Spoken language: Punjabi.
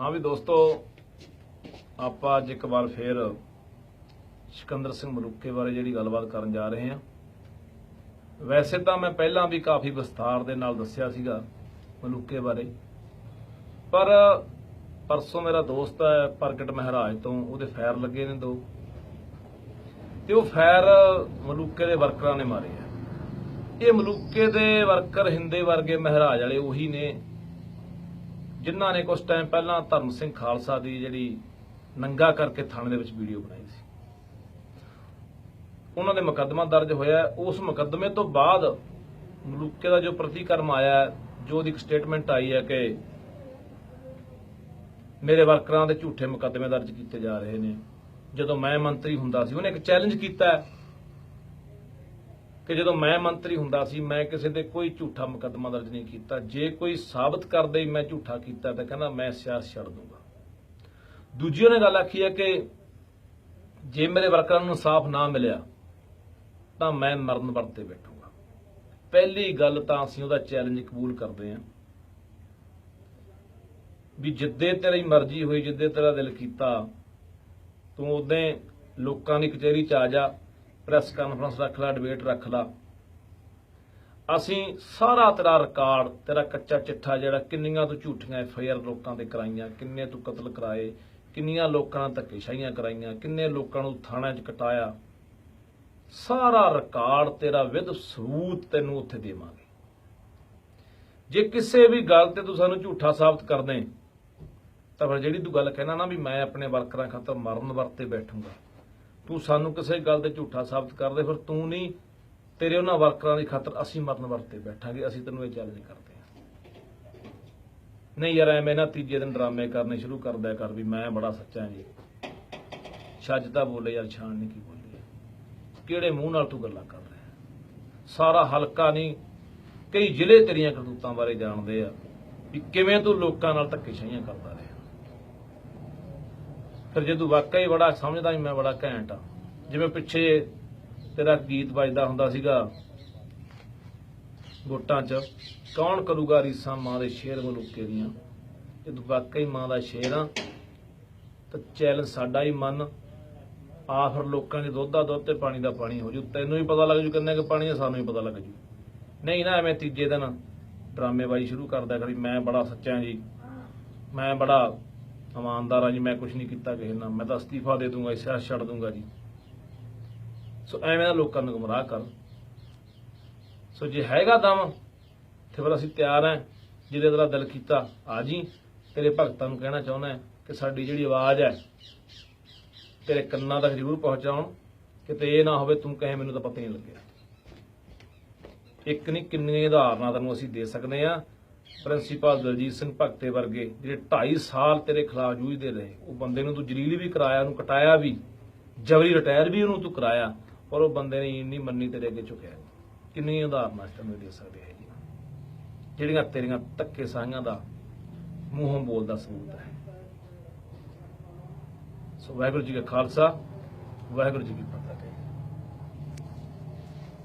ਹਾਂ ਵੀ ਦੋਸਤੋ, ਆਪਾਂ ਅੱਜ ਇੱਕ ਵਾਰ ਫੇਰ ਸਿਕੰਦਰ ਸਿੰਘ ਮਲੂਕੇ ਬਾਰੇ ਜਿਹੜੀ ਗੱਲਬਾਤ ਕਰਨ ਜਾ ਰਹੇ ਹਾਂ। ਵੈਸੇ ਤਾਂ ਮੈਂ ਪਹਿਲਾਂ ਵੀ ਕਾਫੀ ਵਿਸਥਾਰ ਦੇ ਨਾਲ ਦੱਸਿਆ ਸੀਗਾ ਮਲੂਕੇ ਬਾਰੇ। ਪਰ ਪਰਸੋਂ ਮੇਰਾ ਦੋਸਤ ਹੈ ਪ੍ਰਗਟ ਮਹਾਰਾਜ ਤੋਂ, ਉਹਦੇ ਫਾਇਰ ਲੱਗੇ ਨੇ ਦੋ। ਤੇ ਉਹ ਫਾਇਰ ਮਲੂਕੇ ਦੇ ਵਰਕਰਾਂ ਨੇ ਮਾਰੇ ਆ। ਇਹ ਮਲੂਕੇ ਦੇ ਵਰਕਰ ਹਿੰਦੇ ਵਰਗੇ ਮਹਾਰਾਜ ਵਾਲੇ ਉਹੀ ਨੇ। ਜਿਨ੍ਹਾਂ ਨੇ ਕੁਝ ਟਾਈਮ ਪਹਿਲਾਂ ਧਰਮ ਸਿੰਘ ਖਾਲਸਾ ਦੀ ਜਿਹੜੀ ਨੰਗਾ ਕਰਕੇ ਥਾਣੇ ਦੇ ਵਿੱਚ ਵੀਡੀਓ ਬਣਾਈ ਸੀ। ਉਹਨਾਂ ਦੇ ਮੁਕੱਦਮਾ ਦਰਜ ਹੋਇਆ ਉਸ ਮੁਕੱਦਮੇ ਤੋਂ ਬਾਅਦ ਮਲੂਕੇ ਦਾ ਜੋ ਪ੍ਰਤੀਕਰਮ ਆਇਆ ਜੋ ਉਹਦੀ ਇੱਕ ਸਟੇਟਮੈਂਟ ਆਈ ਹੈ ਕਿ ਮੇਰੇ ਵਰਕਰਾਂ ਦੇ ਝੂਠੇ ਮੁਕੱਦਮੇ ਦਰਜ ਕੀਤੇ ਜਾ ਰਹੇ ਨੇ। ਜਦੋਂ ਮੈਂ ਮੰਤਰੀ ਹੁੰਦਾ ਸੀ, ਉਹਨੇ ਇੱਕ ਚੈਲੰਜ ਕੀਤਾ ਕਿ ਜਦੋਂ ਮੈਂ ਮੰਤਰੀ ਹੁੰਦਾ ਸੀ, ਮੈਂ ਕਿਸੇ ਦੇ ਕੋਈ ਝੂਠਾ ਮੁਕੱਦਮਾ ਦਰਜ ਨਹੀਂ ਕੀਤਾ। ਜੇ ਕੋਈ ਸਾਬਤ ਕਰਦੇ ਹੀ ਮੈਂ ਝੂਠਾ ਕੀਤਾ ਤਾਂ ਕਹਿੰਦਾ ਮੈਂ ਸਿਆਸਤ ਛੱਡ ਦੂੰਗਾ। ਦੂਜੀ ਉਹਨੇ ਗੱਲ ਆਖੀ ਹੈ ਕਿ ਜੇ ਮੇਰੇ ਵਰਕਰਾਂ ਨੂੰ ਇਨਸਾਫ ਨਾ ਮਿਲਿਆ, ਤਾਂ ਮੈਂ ਮਰਨ ਵਰਤੇ ਬੈਠੂੰਗਾ। ਪਹਿਲੀ ਗੱਲ ਤਾਂ ਅਸੀਂ ਉਹਦਾ ਚੈਲੰਜ ਕਬੂਲ ਕਰਦੇ ਹਾਂ ਵੀ ਜਿੱਦੇ ਤੇਰੀ ਮਰਜ਼ੀ ਹੋਈ, ਜਿੱਦੇ ਤੇਰਾ ਦਿਲ ਕੀਤਾ, ਤੂੰ ਉਦੋਂ ਲੋਕਾਂ ਦੀ ਕਚਹਿਰੀ ਚ ਆ ਜਾ। ਪ੍ਰੈਸ ਕਾਨਫਰੰਸ ਰੱਖ ਲਾ ਡਿਬੇਟ ਰੱਖ ਲਾ ਅਸੀਂ ਸਾਰਾ ਤੇਰਾ ਰਿਕਾਰਡ ਤੇਰਾ ਕੱਚਾ ਚਿੱਠਾ ਜਿਹੜਾ ਕਿੰਨੀਆਂ ਤੋਂ ਝੂਠੀਆਂ ਐਫ ਆਈ ਆਰ ਲੋਕਾਂ ਤੇ ਕਰਾਈਆਂ, ਕਿੰਨੇ ਤੂੰ ਕਤਲ ਕਰਾਏ, ਕਿੰਨੀਆਂ ਲੋਕਾਂ ਨਾਲ ਧੱਕੇਸ਼ਾਹੀਆਂ ਕਰਾਈਆਂ, ਕਿੰਨੇ ਲੋਕਾਂ ਨੂੰ ਥਾਣਿਆਂ 'ਚ ਕਟਾਇਆ। ਸਾਰਾ ਰਿਕਾਰਡ ਤੇਰਾ ਵਿਦ ਸਬੂਤ ਤੈਨੂੰ ਉੱਥੇ ਦੇਵਾਂਗੇ। ਜੇ ਕਿਸੇ ਵੀ ਗੱਲ ਤੇ ਤੂੰ ਸਾਨੂੰ ਝੂਠਾ ਸਾਬਤ ਕਰਦੇ ਤਾਂ ਫਿਰ ਜਿਹੜੀ ਤੂੰ ਗੱਲ ਕਹਿਣਾ ਨਾ ਵੀ ਮੈਂ ਆਪਣੇ ਵਰਕਰਾਂ ਖਾਤਰ ਮਰਨ ਵਰਤੇ ਬੈਠੂੰਗਾ ਤੂੰ ਸਾਨੂੰ ਕਿਸੇ ਗੱਲ ਤੇ ਝੂਠਾ ਸਾਬਤ ਕਰ ਦੇ, ਫਿਰ ਤੂੰ ਨਹੀਂ, ਤੇਰੇ ਉਹਨਾਂ ਵਰਕਰਾਂ ਦੀ ਖਾਤਰ ਅਸੀਂ ਮਰਨ ਵਰਤੇ ਬੈਠਾਂਗੇ, ਅਸੀਂ ਤੈਨੂੰ ਇਹ ਚੈਲੰਜ ਕਰਦੇ ਨਹੀਂ ਯਾਰ, ਐਵੇਂ ਨਾ ਤੀਜੇ ਦਿਨ ਡਰਾਮੇ ਕਰਨੇ ਸ਼ੁਰੂ ਕਰ ਦਿਆ ਕਰ ਵੀ ਮੈਂ ਬੜਾ ਸੱਚਾ ਜੀ। ਛੱਜ ਤਾਂ ਬੋਲੇ ਯਾਰ, ਛਾਣ ਨਹੀਂ ਕੀ ਬੋਲੀ। ਕਿਹੜੇ ਮੂੰਹ ਨਾਲ ਤੂੰ ਗੱਲਾਂ ਕਰ ਰਿਹਾ? ਸਾਰਾ ਹਲਕਾ ਨਹੀਂ, ਕਈ ਜ਼ਿਲ੍ਹੇ ਤੇਰੀਆਂ ਕਰਤੂਤਾਂ ਬਾਰੇ ਜਾਣਦੇ ਆ ਵੀ ਕਿਵੇਂ ਤੂੰ ਲੋਕਾਂ ਨਾਲ ਧੱਕੇਸ਼ਾਹੀਆਂ ਕਰਦਾ ਰਿਹਾ। ਫਿਰ ਜੇ ਤੂੰ ਵਾਕਈ ਬੜਾ ਸਮਝਦਾ ਮੈਂ ਬੜਾ ਘੈਂਟ ਆ ਜਿਵੇਂ ਪਿੱਛੇ ਤੇਰਾ ਗੀਤ ਵੱਜਦਾ ਹੁੰਦਾ ਸੀਗਾ, ਵੋਟਾਂ 'ਚ, ਕੌਣ ਕਰੂਗਾ ਰੀਸਾਂ ਮਾਂ ਦੇ ਸ਼ੇਰ ਮਲੂਕੇ ਦੀਆਂ? ਜੇ ਤੂੰ ਵਾਕਈ ਮਾਂ ਦਾ ਸ਼ੇਰ ਆ, ਤਾਂ ਚੈਲੰਜ ਸਾਡਾ ਹੀ ਮਨ ਆ ਲੋਕਾਂ ਦੇ ਦੁੱਧ ਦਾ ਦੁੱਧ ਤੇ ਪਾਣੀ ਦਾ ਪਾਣੀ ਹੋ ਜੂ। ਤੈਨੂੰ ਵੀ ਪਤਾ ਲੱਗ ਜੂ ਕਿੰਨੇ ਕੁ ਪਾਣੀ ਆ, ਸਾਨੂੰ ਵੀ ਪਤਾ ਲੱਗ ਜੂ। ਨਹੀਂ ਨਾ, ਐਵੇਂ ਤੀਜੇ ਦਿਨ ਡਰਾਮੇਬਾਜ਼ੀ ਸ਼ੁਰੂ ਕਰਦਾ ਕਰੀ। ਮੈਂ ਬੜਾ ਸੱਚਾ ਜੀ, ਮੈਂ ਬੜਾ ਇਮਾਨਦਾਰ ਆ ਜੀ, ਮੈਂ ਕੁਝ ਨਹੀਂ ਕੀਤਾ ਕਿਸੇ ਨਾਲ। ਮੈਂ ਤਾਂ ਅਸਤੀਫਾ ਦੇ ਦੂੰਗਾ ਸਿਆਸਤ ਛੱਡ ਦੂੰਗਾ ਜੀ। ਸੋ ਐਵੇਂ ਦਾ ਲੋਕਾਂ ਨੂੰ ਗੁੰਮਰਾਹ ਕਰ। ਸੋ ਜੇ ਹੈਗਾ ਦਮ, ਤੇ ਫਿਰ ਅਸੀਂ ਤਿਆਰ ਹਾਂ, ਜਿਹਦੇ ਤੇਰਾ ਦਿਲ ਕੀਤਾ, ਆ ਜੀ, ਤੇਰੇ ਭਗਤਾਂ ਨੂੰ ਕਹਿਣਾ ਚਾਹੁੰਦਾ ਕਿ ਸਾਡੀ ਜਿਹੜੀ ਆਵਾਜ਼ ਹੈ, ਤੇਰੇ ਕੰਨਾਂ ਤੱਕ ਜ਼ਰੂਰ ਪਹੁੰਚਾਉਣ, ਕਿਤੇ ਇਹ ਨਾ ਹੋਵੇ ਤੂੰ ਕਹੇ ਮੈਨੂੰ ਤਾਂ ਪਤਾ ਹੀ ਨਹੀਂ ਲੱਗਿਆ। ਇੱਕ ਨਹੀਂ ਕਿੰਨੇ ਉਦਾਹਰਨਾਂ ਤੈਨੂੰ ਅਸੀਂ ਦੇ ਸਕਦੇ ਆ ਪ੍ਰਿੰਸੀਪਲ ਦਲਜੀਤ ਸਿੰਘ ਭਗਤੇ ਵਰਗੇ ਜਿਹੜੇ 2.5 ਸਾਲ ਤੇਰੇ ਖਿਲਾਫ ਜੂਝਦੇ ਰਹੇ, ਉਹ ਬੰਦੇ ਨੂੰ ਤੂੰ ਜਲੀਲ ਵੀ ਕਰਾਇਆ, ਉਹਨੂੰ ਕਟਾਇਆ ਵੀ, ਜਬਰੀ ਰਿਟਾਇਰ ਵੀ ਉਹਨੂੰ ਤੂੰ ਕਰਾਇਆ, ਪਰ ਉਹ ਬੰਦੇ ਨੇ ਇੰਨੀ ਮੰਨੀ ਤੇਰੇ ਅੱਗੇ ਝੁਕਿਆ ਕਿੰਨੀ ਉਦਾਹਰਨਾਂ ਅਸੀਂ ਤੈਨੂੰ ਦੇ ਸਕਦੇ ਹੈ ਜਿਹੜੀਆਂ ਤੇਰੀਆਂ ਧੱਕੇ ਸਾਹੀਆਂ ਦਾ ਮੂੰਹੋਂ ਬੋਲਦਾ ਸਬੂਤ ਹੈ। ਸੋ ਵਾਹਿਗੁਰੂ ਜੀ ਕਾ ਖਾਲਸਾ, ਵਾਹਿਗੁਰੂ ਜੀ ਕੀ ਫਤਿਹ।